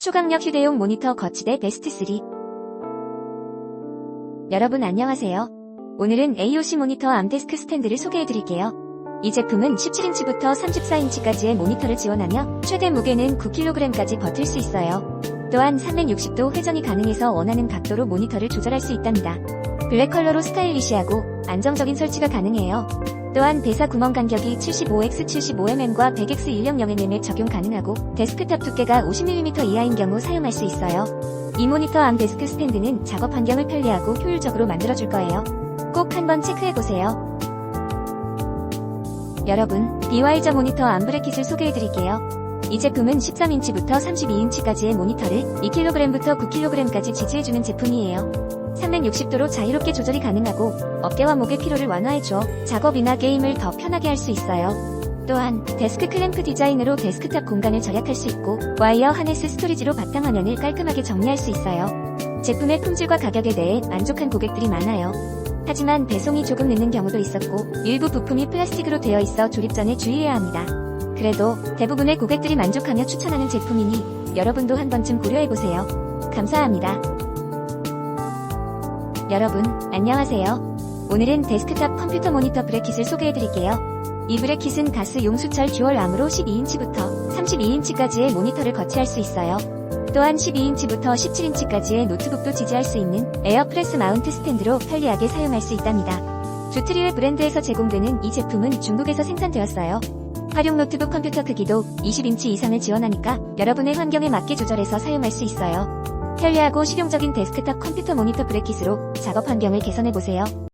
초강력 휴대용 모니터 거치대 베스트 3 여러분 안녕하세요. 오늘은 AOC 모니터 암데스크 스탠드를 소개해드릴게요. 이 제품은 17인치부터 34인치까지의 모니터를 지원하며 최대 무게는 9kg까지 버틸 수 있어요. 또한 360도 회전이 가능해서 원하는 각도로 모니터를 조절할 수 있답니다. 블랙 컬러로 스타일리시하고 안정적인 설치가 가능해요. 또한 대사 구멍 간격이 75x75mm과 100x100mm에 적용 가능하고 데스크탑 두께가 50mm 이하인 경우 사용할 수 있어요. 이 모니터 암 데스크 스탠드는 작업 환경을 편리하고 효율적으로 만들어줄 거예요. 꼭 한번 체크해보세요. 여러분, 비와이저 모니터 암 브래킷을 소개해드릴게요. 이 제품은 13인치부터 32인치까지의 모니터를 2kg부터 9kg까지 지지해주는 제품이에요. 360도로 자유롭게 조절이 가능하고 어깨와 목의 피로를 완화해줘 작업이나 게임을 더 편하게 할 수 있어요. 또한 데스크 클램프 디자인으로 데스크탑 공간을 절약할 수 있고 와이어 하네스 스토리지로 바탕 화면을 깔끔하게 정리할 수 있어요. 제품의 품질과 가격에 대해 만족한 고객들이 많아요. 하지만 배송이 조금 늦는 경우도 있었고 일부 부품이 플라스틱으로 되어 있어 조립 전에 주의해야 합니다. 그래도 대부분의 고객들이 만족하며 추천하는 제품이니 여러분도 한 번쯤 고려해보세요. 감사합니다. 여러분, 안녕하세요. 오늘은 데스크탑 컴퓨터 모니터 브래킷을 소개해드릴게요. 이 브래킷은 가스 용수철 듀얼 암으로 12인치부터 32인치까지의 모니터를 거치할 수 있어요. 또한 12인치부터 17인치까지의 노트북도 지지할 수 있는 에어프레스 마운트 스탠드로 편리하게 사용할 수 있답니다. 주트리웰 브랜드에서 제공되는 이 제품은 중국에서 생산되었어요. 활용 노트북 컴퓨터 크기도 20인치 이상을 지원하니까 여러분의 환경에 맞게 조절해서 사용할 수 있어요. 편리하고 실용적인 데스크탑 컴퓨터 모니터 브래킷으로 작업 환경을 개선해보세요.